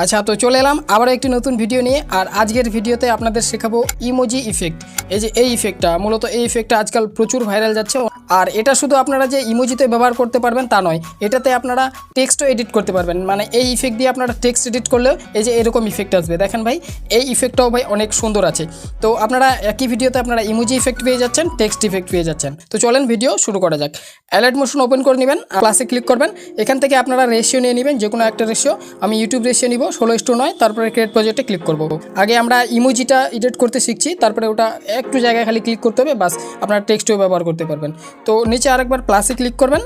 আচ্ছা তো চলে এলাম আবার একটি নতুন ভিডিও নিয়ে, আর আজকের ভিডিওতে আপনাদের শেখাবো ইমোজি ইফেক্ট। এই যে এই ইফেক্টটা, মূলত এই ইফেক্টটা আজকাল প্রচুর ভাইরাল যাচ্ছে। আর এটা শুধু আপনারা যে ইমোজিতে ব্যবহার করতে পারবেন তা নয়, এটাতে আপনারা টেক্সটও এডিট করতে পারবেন। মানে এই ইফেক্ট দিয়ে আপনারা টেক্সট এডিট করলেও এই যে এরকম ইফেক্ট আসবে। দেখেন ভাই, এই ইফেক্টটাও ভাই অনেক সুন্দর আছে। তো আপনারা একই ভিডিওতে আপনারা ইমোজি ইফেক্ট পেয়ে যাচ্ছেন টেক্সট ইফেক্ট পেয়ে যাচ্ছেন। তো চলেন ভিডিও শুরু করা যাক। অ্যালার্ট মোশন ওপেন করে নেবেন প্লাসে ক্লিক করবেন। এখান থেকে আপনারা রেশিও নিয়ে নেবেন, যে কোনো একটা রেশিও আমি ইউটিউব রেশিও নিব, ষোলো ইস্টু নয়, তারপরে ক্রিয়েট প্রজেক্টে ক্লিক করব। আগে আমরা ইমোজিটা এডিট করতে শিখছি, তারপরে ওটা একটু জায়গায় খালি ক্লিক করতে হবে, বাস আপনারা টেক্সটও ব্যবহার করতে পারবেন। তো নিচে আরেকবার প্লাসে ক্লিক করবেন।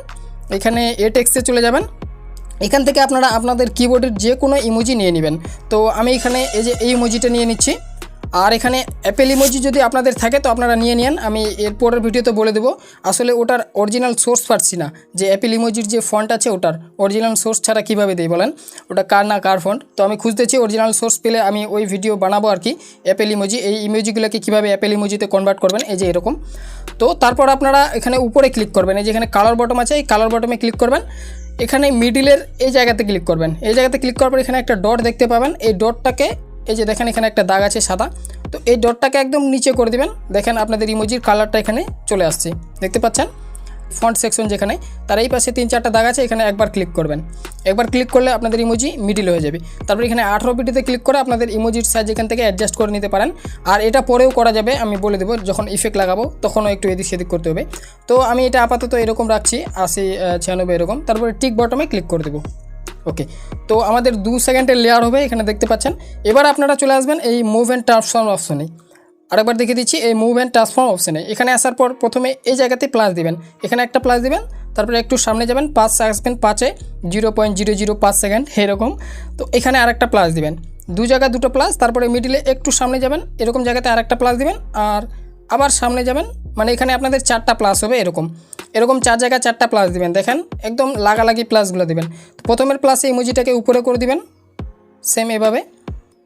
এখানে এ টেক্সে চলে যাবেন। এখান থেকে আপনারা আপনাদের কিবোর্ডের যে কোনো ইমোজি নিয়ে নেবেন। তো আমি এখানে এই যে এই ইমোজিটা নিয়ে নিচ্ছি। আর এখানে অ্যাপেল ইমোজি যদি আপনাদের থাকে, তো আপনারা নিয়ে নেন আমি এর পরের ভিডিওতে বলে দেবো। আসলে ওটার অরিজিনাল সোর্স পাচ্ছি না। যে অ্যাপেল ইমোজির যে ফন্ট আছে, ওটার অরিজিনাল সোর্স ছাড়া কীভাবে দেয় বলেন? ওটা কার না কার ফন্ট তো আমি খুঁজতেছি অরিজিনাল সোর্স পেলে আমি ওই ভিডিও বানাবো আর কি, অ্যাপেল ইমোজি। এই ইমোজিগুলোকে কীভাবে অ্যাপেল ইমোজিতে কনভার্ট করবেন? এই যে এরকম। তো তারপর আপনারা এখানে উপরে ক্লিক করবেন। এই যে এখানে কালার বটম আছে, এই কালার বটমে ক্লিক করবেন। এখানে মিডিলের এই জায়গাতে ক্লিক করবেন। এই জায়গাতে ক্লিক করার পর এখানে একটা ডট দেখতে পাবেন। এই ডটটাকে এই যে দেখেন এখানে একটা দাগ আছে সাদা। তো এই ডটটাকে একদম নিচে করে দিবেন। দেখেন আপনাদের ইমোজির কালারটা এখানে চলে আসছে। দেখতে পাচ্ছেন? ফন্ট সেকশন যেখানে, তার এই পাশে তিন চারটা দাগ আছে, এখানে একবার ক্লিক করবেন। একবার ক্লিক করলে আপনাদের ইমোজি মিডিল হয়ে যাবে। তারপর এখানে আঠারো পিটিতে ক্লিক করে আপনাদের ইমোজির সাইজ এখান থেকে অ্যাডজাস্ট করে নিতে পারেন। আর এটা পরেও করা যাবে, আমি বলে দেবো, যখন ইফেক্ট লাগাবো, তখনও একটু এদিক সেদিক করতে হবে। তো আমি এটা আপাতত এরকম রাখছি, আশি ছিয়ানব্বই এরকম। তারপরে টিক বটমে ক্লিক করে দেবো। ওকে তো আমাদের দু সেকেন্ডের লেয়ার হবে, এখানে দেখতে পাচ্ছেন। এবার আপনারা চলে আসবেন এই মুভ অ্যান্ড ট্রান্সফর্ম অপশনে আরেকবার দেখিয়ে দিচ্ছি এই মুভ অ্যান্ড ট্রান্সফর্ম অপশনে এখানে আসার পর প্রথমে এই জায়গাতে প্লাস দিবেন। এখানে একটা প্লাস দিবেন, তারপরে একটু সামনে যাবেন, পাঁচ আসবেন পাঁচে জিরো পয়েন্ট জিরো জিরো পাঁচ সেকেন্ড এরকম। তো এখানে আরেকটা প্লাস দিবেন। দু জায়গায় দুটো প্লাস তারপরে মিডিলে একটু সামনে যাবেন, এরকম জায়গাতে আরেকটা প্লাস দিবেন, আর আবার সামনে যাবেন মানে এখানে আপনাদের চারটা প্লাস হবে এরকম। এরকম চার জায়গায় চারটা প্লাস দিবেন। দেখেন, একদম লাগালাগি প্লাসগুলো দিবেন। প্রথমের প্লাসে ইমোজিটাকে উপরে করে দিবেন সেম এভাবে।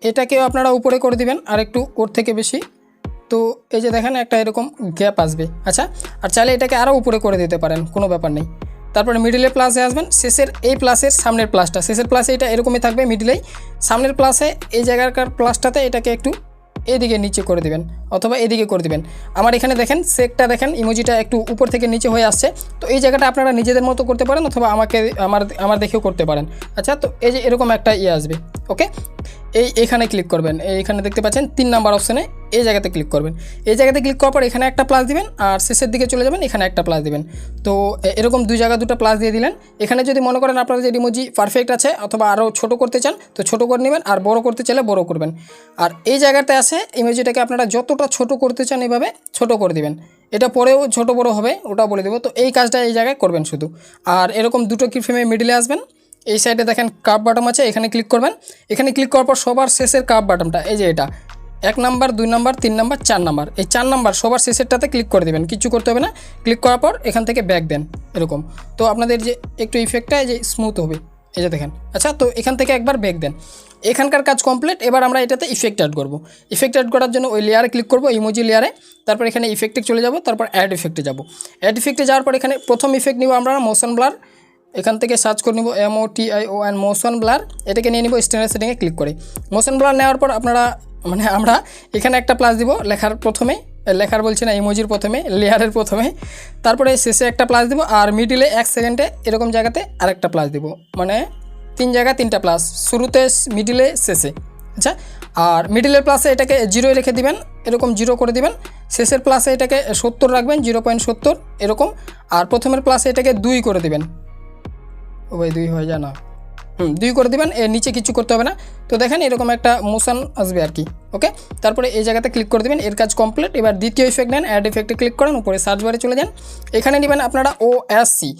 এটাকেও আপনারা উপরে করে দিবেন, আর একটু ওর থেকে বেশি। তো এই যে দেখেন, একটা এরকম গ্যাপ আসবে। আচ্ছা আর চাইলে এটাকে আরও উপরে করে দিতে পারেন, কোনো ব্যাপার নেই। তারপরে মিডিলে প্লাসে আসবেন, শেষের এই প্লাসের সামনের প্লাসটা শেষের প্লাসে এটা এরকমই থাকবে মিডিলেই সামনের প্লাসে এই জায়গাকার প্লাসটাতে এটাকে একটু এদিকে নিচে করে দিবেন অথবা এদিকে করে দিবেন। আমার এখানে দেখেন, সেকটা দেখেন, ইমোজিটা একটু উপর থেকে নিচে হয়ে আসছে। তো এই জায়গাটা আপনারা নিজেদের মতো করতে পারেন অথবা আমাকে, আমার আমার দেখেও করতে পারেন। আচ্ছা তো এই যে এরকম একটা ইয়ে আসবে, ওকে? এই এখানে ক্লিক করবেন। এইখানে দেখতে পাচ্ছেন তিন নাম্বার অপশানে এই জায়গাতে ক্লিক করবেন। এই জায়গাতে ক্লিক করার পর এখানে একটা প্লাস দিবেন আর শেষের দিকে চলে যাবেন, এখানে একটা প্লাস দিবেন। তো এরকম দুই জায়গা দুটো প্লাস দিয়ে দিলেন। এখানে যদি মনে করেন আপনার যে ইমোজি পারফেক্ট আছে অথবা আরও ছোট করতে চান, তো ছোট করে নেবেন আর বড় করতে চাইলে বড় করবেন। আর এই জায়গাতে আসে ইমোজিটাকে আপনারা যতটা ছোট করতে চান এভাবে ছোট করে দিবেন। এটা পরেও ছোট বড় হবে ওটা বলে দেবো। তো এই কাজটা এই জায়গায় করবেন শুধু। আর এরকম দুটো কি ফ্রেমে মিডিলে আসবেন? এই সাইডে দেখেন কাপ বাটম আছে, এখানে ক্লিক করবেন। এখানে ক্লিক করার পর সবার শেষের কাপ বাটমটা এই যে এটা। এক নাম্বার দুই নাম্বার তিন নাম্বার চার নাম্বার এই চার নাম্বার সবার শেষেরটাতে ক্লিক করে দেবেন, কিছু করতে হবে না। ক্লিক করার পর এখান থেকে ব্যাক দেন, এরকম। তো আপনাদের যে একটু ইফেক্টটা এই যে স্মুথ হবে। এই যে দেখেন। আচ্ছা তো এখান থেকে একবার ব্যাক দেন। এখানকার কাজ কমপ্লিট এবার আমরা এটাতে ইফেক্ট অ্যাড করব। ইফেক্ট অ্যাড করার জন্য ওই লেয়ারে ক্লিক করব ইমোজি লেয়ারে তারপর এখানে ইফেক্টে চলে যাব, তারপর অ্যাড ইফেক্টে যাব। অ্যাড ইফেক্টে যাওয়ার পর এখানে প্রথম ইফেক্ট নিব আমরা মোশন ব্লার এখান থেকে সার্চ করে নিব M O T I O and motion blur এটাকে নিয়ে নিব স্ট্যান্ডার্ড সেটিংয়ে ক্লিক করে। মোশন ব্লার নেওয়ার পর আপনারা মানে আমরা এখানে একটা প্লাস দিব, লেখার প্রথমে লেখার বলছি না ইমোজির প্রথমে লেয়ারের প্রথমে। তারপরে শেষে একটা প্লাস দিব, আর মিডিলে এক সেকেন্ডে এরকম জায়গাতে আরেকটা প্লাস দিব। মানে তিন জায়গায় তিনটা প্লাস শুরুতে মিডিলে শেষে। আচ্ছা আর মিডিলের প্লাসে এটাকে জিরো রেখে দিবেন, এরকম জিরো করে দিবেন। শেষের প্লাসে এটাকে সত্তর রাখবেন জিরো পয়েন্ট সত্তর, এরকম। আর প্রথমের প্লাসে এটাকে দুই করে দিবেন। ও ভাই, দুই হয়ে যায় না। হুম, দুই করে দেবেন, এর নিচে কিছু করতে হবে না। তো দেখেন এরকম একটা মোশন আসবে আর কি। ওকে? তারপরে এই জায়গাতে ক্লিক করে দেবেন এর কাজ কমপ্লিট এবার দ্বিতীয় ইফেক্ট নেন অ্যাড ইফেক্টে ক্লিক করেন উপরে সার্চ বারে চলে যান। এখানে নেবেন আপনারা O S C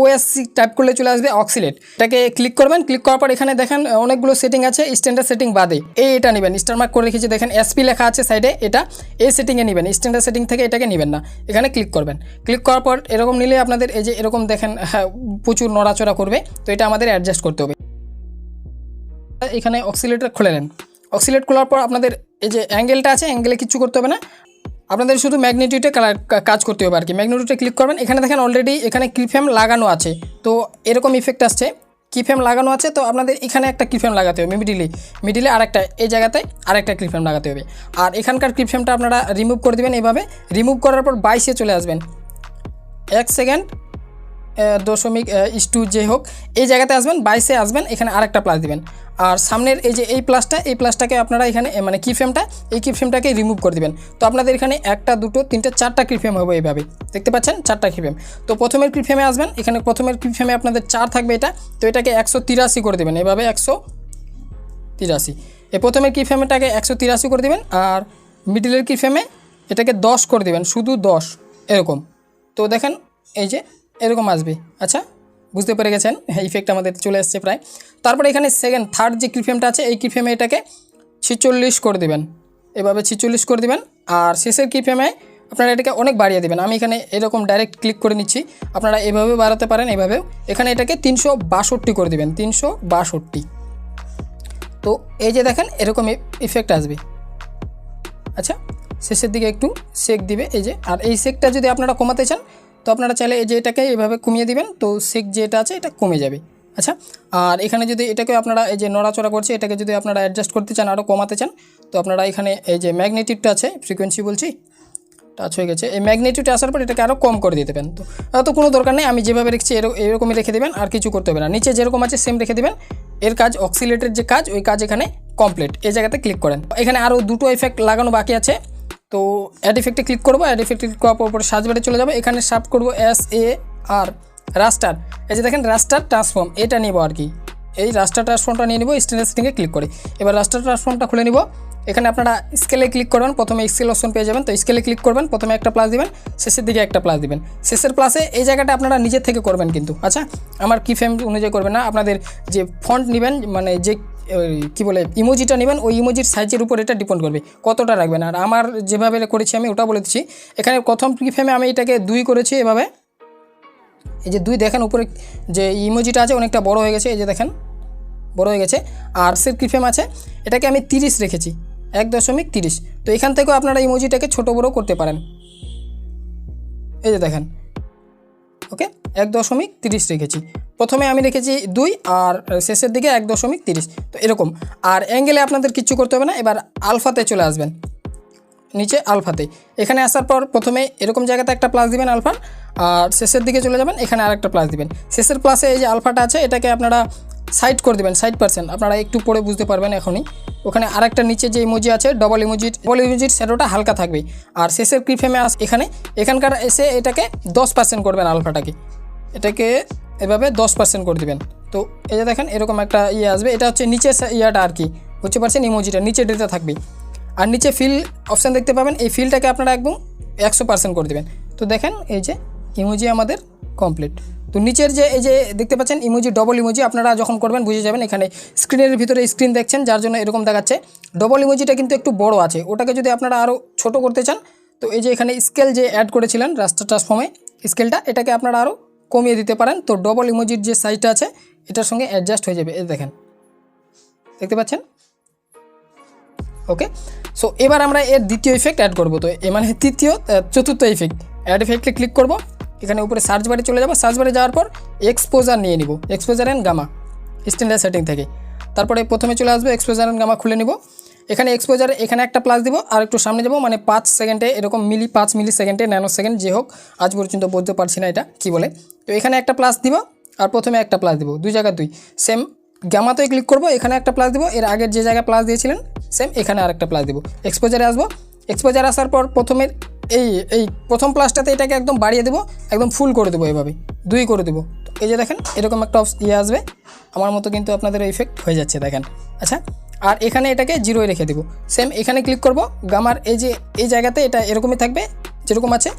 O S C type করলে চলে আসবে অক্সিলেট এটাকে ক্লিক করবেন ক্লিক করার পর এখানে দেখেন অনেকগুলো সেটিং আছে স্ট্যান্ডার্ড সেটিং বাদে। এই এটা নেবেন স্টার মার্ক করে রেখেছি দেখেন এসপি লেখা আছে সাইডে এটা এই সেটিংয়ে নেবেন স্ট্যান্ডার্ড সেটিং থেকে এটাকে নেবেন না। এখানে ক্লিক করবেন। ক্লিক করার পর এরকম নিলে আপনাদের এই যে এরকম দেখেন হ্যাঁ, প্রচুর নড়াচড়া করবে তো এটা আমাদের অ্যাডজাস্ট করতে হবে। এখানে অক্সিলেটর খুলে নেন। অক্সিলেট করার পর আপনাদের এই যে অ্যাঙ্গেলটা আছে, অ্যাঙ্গেলে কিছু করতে হবে না। আপনাদের শুধু ম্যাগনেটিউডে কালার কাজ করতে হবে আর কি। ম্যাগনেটিউডে ক্লিক করবেন। এখানে দেখেন অলরেডি এখানে ক্লিপফ্যাম লাগানো আছে। তো এরকম ইফেক্ট আসছে। কিফ্রেম লাগানো আছে, তো আপনাদের এখানে একটা কিফ্রেম লাগাতে হবে মিডিলে মিডিলে আরেকটা, এই জায়গাতে আরেকটা কিফ্রেম লাগাতে হবে। আর এখানকার কিফ্রেমটা আপনারা রিমুভ করে দেবেন এভাবে। রিমুভ করার পর বাইশে চলে আসবেন। এক সেকেন্ড দশমিক ইস্টু যে হোক, এই জায়গাতে আসবেন, বাইশে আসবেন, এখানে আরেকটা প্লাস দিবেন। আর সামনের এই যে এই প্লাসটা এই প্লাসটাকে আপনারা এখানে মানে কি ফ্রেমটা এই কি ফ্রেমটাকে রিমুভ করে দিবেন। তো আপনাদের এখানে একটা, দুটো, তিনটে, চারটা কি ফ্রেম হবে এইভাবে। দেখতে পাচ্ছেন? চারটা কি ফ্রেম তো প্রথমের কি ফ্রেমে আসবেন, এখানে প্রথমের কি ফ্রেমে আপনাদের চার থাকবে এটা। তো এটাকে একশো তিরাশি করে দেবেন, এভাবে একশো তিরাশি। এই প্রথমের কি ফ্রেমটাকে একশো তিরাশি করে দেবেন, আর মিডিলের কি ফ্রেমে এটাকে দশ করে দেবেন, শুধু দশ, এরকম। তো দেখেন, এই যে এরকম আসবে। আচ্ছা বুঝতে পেরে গেছেন? ইফেক্ট আমাদের চলে আসছে প্রায়। তারপরে এখানে সেকেন্ড থার্ড যে কিফ্রেমটা আছে, এই কিফ্রেমে এটাকে ছিচল্লিশ করে দেবেন। এভাবে ছিচল্লিশ করে দেবেন। আর শেষের কিফ্রেমে আপনারা এটাকে অনেক বাড়িয়ে দেবেন। আমি এখানে এরকম ডাইরেক্ট ক্লিক করে নিচ্ছি। আপনারা এভাবে বাড়াতে পারেন, এভাবেও। এখানে এটাকে তিনশো বাষট্টি করে দেবেন, তিনশো বাষট্টি। তো এই যে দেখেন, এরকম ইফেক্ট আসবে। আচ্ছা শেষের দিকে একটু শেক দিবে, এই যে। আর এই শেকটা যদি আপনারা কমাতে চান তো আপনারা চাইলে এই যে এটাকে এভাবে কমিয়ে দিবেন, তো সেক যেটা আছে এটা কমে যাবে। আচ্ছা আর এখানে যদি এটাকে আপনারা এই যে নড়াচড়া করছে, এটাকে যদি আপনারা অ্যাডজাস্ট করতে চান আরও কমাতে চান, তো আপনারা এখানে এই যে ম্যাগনেটিকটা আছে ফ্রিকোয়েন্সি বলছি টাচ হয়ে গেছে, এই ম্যাগনেটিউডে আসার পর এটাকে আরও কম করে দিতে পারেন। তো তো কোনো দরকার নেই, আমি যেভাবে রেখেছি এরকম এরকমই রেখে দেবেন, আর কিছু করতে হবে না। নিচে যেরকম আছে সেম রেখে দেবেন। এর কাজ অক্সিলেটের যে কাজ, ওই কাজ এখানে কমপ্লিট এই জায়গাতে ক্লিক করেন। এখানে আরও দুটো এফেক্ট লাগানো বাকি আছে। তো অ্যাড ইফেক্টে ক্লিক করব অ্যাড ইফেক্টে ক্লিক করার পর সাজবারে চলে যাব, এখানে সাব করব এস এ আর রাস্টার এই যে দেখেন রাস্টার ট্রান্সফর্ম এটা নিব আর কি। এই রাস্টার ট্রান্সফর্মটা নিয়ে নিব স্টেনলেস স্টিংয়ে ক্লিক করে। এবার রাস্টার ট্রান্সফর্মটা খুলে নিব। এখানে আপনারা স্কেলে ক্লিক করবেন, প্রথমে স্কেল অপশন পেয়ে যাবেন। তো স্কেলে ক্লিক করবেন, প্রথমে একটা প্লাস দিবেন, শেষের দিকে একটা প্লাস দিবেন। শেষের প্লাসে এই জায়গাটা আপনারা নিজের থেকে করবেন কিন্তু। আচ্ছা আমার কি ফ্রেম অনুযায়ী করবেন না। আপনাদের যে ফন্ট নেবেন মানে যে কী বলে ইমোজিটা নেবেন, ওই ইমোজির সাইজের উপর এটা ডিপেন্ড করবে, কতটা রাখবেন। আর আমার যেভাবে করেছি আমি ওটা বলে দিচ্ছি। এখানে প্রথম ফ্রেমে আমি এটাকে দুই করেছি এভাবে। এই যে দুই দেখেন, উপরে যে ইমোজিটা আছে অনেকটা বড় হয়ে গেছে, এই যে দেখেন, বড় হয়ে গেছে। আর সের কিফেম আছে, এটাকে আমি তিরিশ রেখেছি, এক দশমিক তিরিশ। তো এখান থেকেও আপনারা ইমোজিটাকে ছোটো বড়ো করতে পারেন। এই যে দেখেন ওকে? এক দশমিক তিরিশ রেখেছি। প্রথমে আমি রেখেছি দুই আর শেষের দিকে এক দশমিক তিরিশ। তো এরকম। আর অ্যাঙ্গেলে আপনাদের কিচ্ছু করতে হবে না। এবার আলফাতে চলে আসবেন। নিচে আলফাতে। এখানে আসার পর প্রথমে এরকম জায়গাতে একটা প্লাস দিবেন আলফা। আর শেষের দিকে চলে যাবেন। এখানে আর একটা প্লাস দিবেন। শেষের প্লাসে এই যে আলফাটা আছে, এটাকে আপনারা সাইড করে দেবেন, সাইড পার্সেন্ট। আপনারা একটু পরে বুঝতে পারবেন এখনই। ওখানে আরেকটা নিচে যে ইমোজি আছে ডবল ইমোজি ডবল ইমোজির শ্যাডোটা হালকা থাকবে। আর শেষের ক্রিফেমে আস এখানে, এখানকার এসে এটাকে দশ পার্সেন্ট করবেন আলফাটাকে। এটাকে এভাবে দশ পার্সেন্ট করে দেবেন। তো এই যে দেখেন, এরকম একটা ইয়ে আসবে। এটা হচ্ছে নিচে ইয়াটা আর কি। বুঝতে পারছেন? ইমোজিটা নিচে ডেটা থাকবে। আর নিচে ফিল অপশান দেখতে পাবেন। এই ফিলটাকে আপনারা একদম একশো পার্সেন্ট করে দেবেন। তো দেখেন, এই যে ইমোজি আমাদের কমপ্লিট তো নিচের যে, এই যে দেখতে পাচ্ছেন ইমোজি ডবল ইমোজি আপনারা যখন করবেন, বুঝে যাবেন এখানে স্ক্রিনের ভিতরে স্ক্রিন দেখছেন, যার জন্য এরকম দেখাচ্ছে। ডবল ইমোজিটা কিন্তু একটু বড় আছে। ওটাকে যদি আপনারা আরও ছোট করতে চান, তো এই যে এখানে স্কেল যে অ্যাড করেছিলেন, রাস্তা ট্রান্সফর্মে স্কেলটা এটাকে আপনারা আরও কমিয়ে দিতে পারেন। তো ডবল ইমোজির যে সাইজটা আছে, এটার সঙ্গে অ্যাডজাস্ট হয়ে যাবে। এই দেখেন। দেখতে পাচ্ছেন? ওকে সো এবার আমরা এর দ্বিতীয় ইফেক্ট অ্যাড করব। তো এ মানে তৃতীয় চতুর্থ ইফেক্ট অ্যাড ইফেক্টে ক্লিক করব। এখানে উপরে সার্চ বারে চলে যাব। সার্চ বারে যাওয়ার পর এক্সপোজার নিয়ে নিব। Exposure and gamma standard setting থেকে। তারপরে প্রথমে চলে আসবে এক্সপোজার অ্যান্ড গামা খুলে নিব। এখানে এক্সপোজার এখানে একটা প্লাস দিব, আর একটু সামনে যাব মানে পাঁচ সেকেন্ডে এরকম মিলি পাঁচ মিলি সেকেন্ডে ন্যানো সেকেন্ড যে হোক, আজ পর্যন্ত বলতে পারছি না এটা, কি বলে? তো এখানে একটা প্লাস দিব, আর প্রথমে একটা প্লাস দিব, দুই জায়গায় দুই। সেম গামাতে ক্লিক করব, এখানে একটা প্লাস দিব, এর আগের যে জায়গায় প্লাস দিয়েছিলেন সেম এখানে আরেকটা প্লাস দিব। এক্সপোজারে আসব। এক্সপোজার আসার পর প্রথমের এই এই প্রথম প্লাসটাতে এটাকে একদম বাড়িয়ে দেবো, একদম ফুল করে দেবো এভাবে, দুই করে দেবো। তো এই যে দেখেন, এরকম একটা ইয়ে আসবে, আমার মতো কিন্তু আপনাদের ইফেক্ট হয়ে যাচ্ছে, দেখেন। আচ্ছা আর এখানে এটাকে জিরোয় রেখে দেবো। সেম এখানে ক্লিক করব গামার এই যে, এই জায়গাতে এটা এরকমই থাকবে, যেরকম আছে,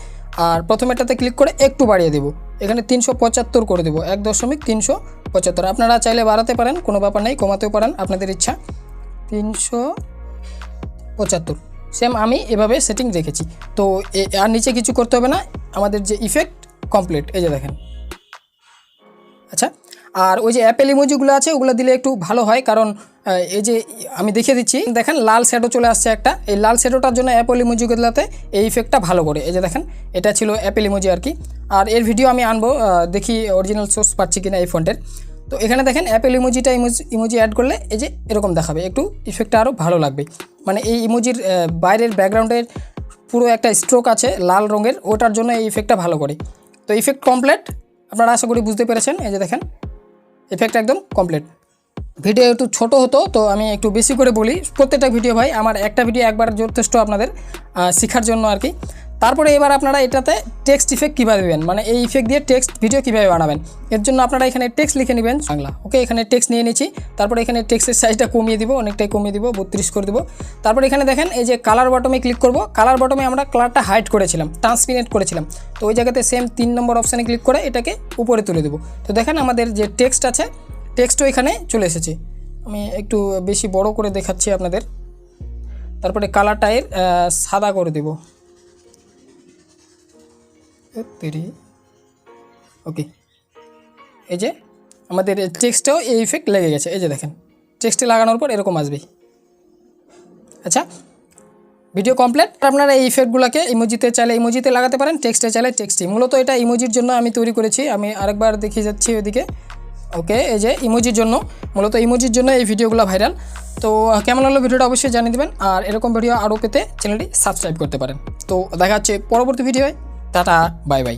আর প্রথমেরটাতে ক্লিক করে একটু বাড়িয়ে দেবো। এখানে তিনশো পঁচাত্তর করে দেবো, এক দশমিক তিনশো পঁচাত্তর। আপনারা চাইলে বাড়াতে পারেন, কোনো ব্যাপার নেই, কমাতেও পারেন, আপনাদের ইচ্ছা। তিনশো পঁচাত্তর। সেম আমি এভাবে সেটিং রেখেছি। তো আর নিচে কিছু করতে হবে না। আমাদের যে ইফেক্ট কমপ্লিট এই যে দেখেন। আচ্ছা আর ওই যে অ্যাপেল ইমোজিগুলো আছে, ওগুলো দিলে একটু ভালো হয়। কারণ এই যে আমি দেখিয়ে দিচ্ছি, দেখেন লাল শ্যাডো চলে আসছে একটা। এই লাল শ্যাডোটার জন্য অ্যাপেল ইমোজিগুলোতে এই ইফেক্টটা ভালো করে। এই যে দেখেন, এটা ছিল অ্যাপেল ইমোজি আর কি। আর এর ভিডিও আমি আনব দেখি অরিজিনাল সোর্স পাচ্ছি কিনা এই ফোনটার তো এখানে দেখেন অ্যাপেল ইমোজিটা ইমোজি ইমোজি অ্যাড করলে এই যে এরকম দেখাবে। একটু ইফেক্টটা আরও ভালো লাগবে। মানে এই ইমোজির বাইরের ব্যাকগ্রাউন্ডের পুরো একটা স্ট্রোক আছে লাল রঙের, ওটার জন্য এই ইফেক্টটা ভালো করে। তো ইফেক্ট কমপ্লিট আপনারা আশা করি বুঝতে পেরেছেন। এই যে দেখেন ইফেক্ট একদম কমপ্লিট ভিডিও একটু ছোট হতো, তো আমি একটু বেশি করে বলি। প্রত্যেকটা ভিডিও ভাই, আমার একটা ভিডিও একবার যথেষ্ট আপনাদের শেখার জন্য আর কি। তারপরে এবার আপনারা এটাতে টেক্সট ইফেক্ট কীভাবে দেবেন মানে এই ইফেক্ট দিয়ে টেক্সট ভিডিও কীভাবে বানাবেন? এর জন্য আপনারা এখানে টেক্সট লিখে নেবেন বাংলা। ওকে এখানে টেক্সট নিয়ে নিচ্ছি। তারপরে এখানে টেক্সটের সাইজটা কমিয়ে দিব, অনেকটাই কমিয়ে দিব, বত্রিশ করে দিব। তারপর এখানে দেখেন, এই যে কালার বটমে ক্লিক করব। কালার বটমে আমরা কালারটা হাইড করেছিলাম ট্রান্সপিরেন্ট করেছিলাম। তো ওই জায়গাতে সেম তিন নম্বর অপশানে ক্লিক করে এটাকে উপরে তুলে দেবো। তো দেখেন আমাদের যে টেক্সট আছে টেক্সটও এখানে চলে এসেছে। আমি একটু বেশি বড় করে দেখাচ্ছি আপনাদের। তারপরে কালারটা এর সাদা করে দেব। তেরি ওকে এই যে আমাদের টেক্সটেও এই ইফেক্ট লেগে গেছে। এই যে দেখেন টেক্সটে লাগানোর পর এরকম আসবে। আচ্ছা ভিডিও কমপ্লিট আপনারা এই ইফেক্টগুলোকে ইমোজিতে চাইলে ইমোজিতে লাগাতে পারেন টেক্সটে চাইলে টেক্সটে মূলত এটা ইমোজির জন্য আমি তৈরি করেছি। আমি আরেকবার দেখিয়ে যাচ্ছি ওইদিকে। ওকে এই যে ইমোজির জন্য, মূলত ইমোজির জন্য এই ভিডিওগুলো ভাইরাল তো কেমন হলো ভিডিওটা অবশ্যই জানিয়ে দেবেন। আর এরকম ভিডিও আরও পেতে চ্যানেলটি সাবস্ক্রাইব করতে পারেন। তো দেখা হচ্ছে পরবর্তী ভিডিওয় টাটা বাই বাই।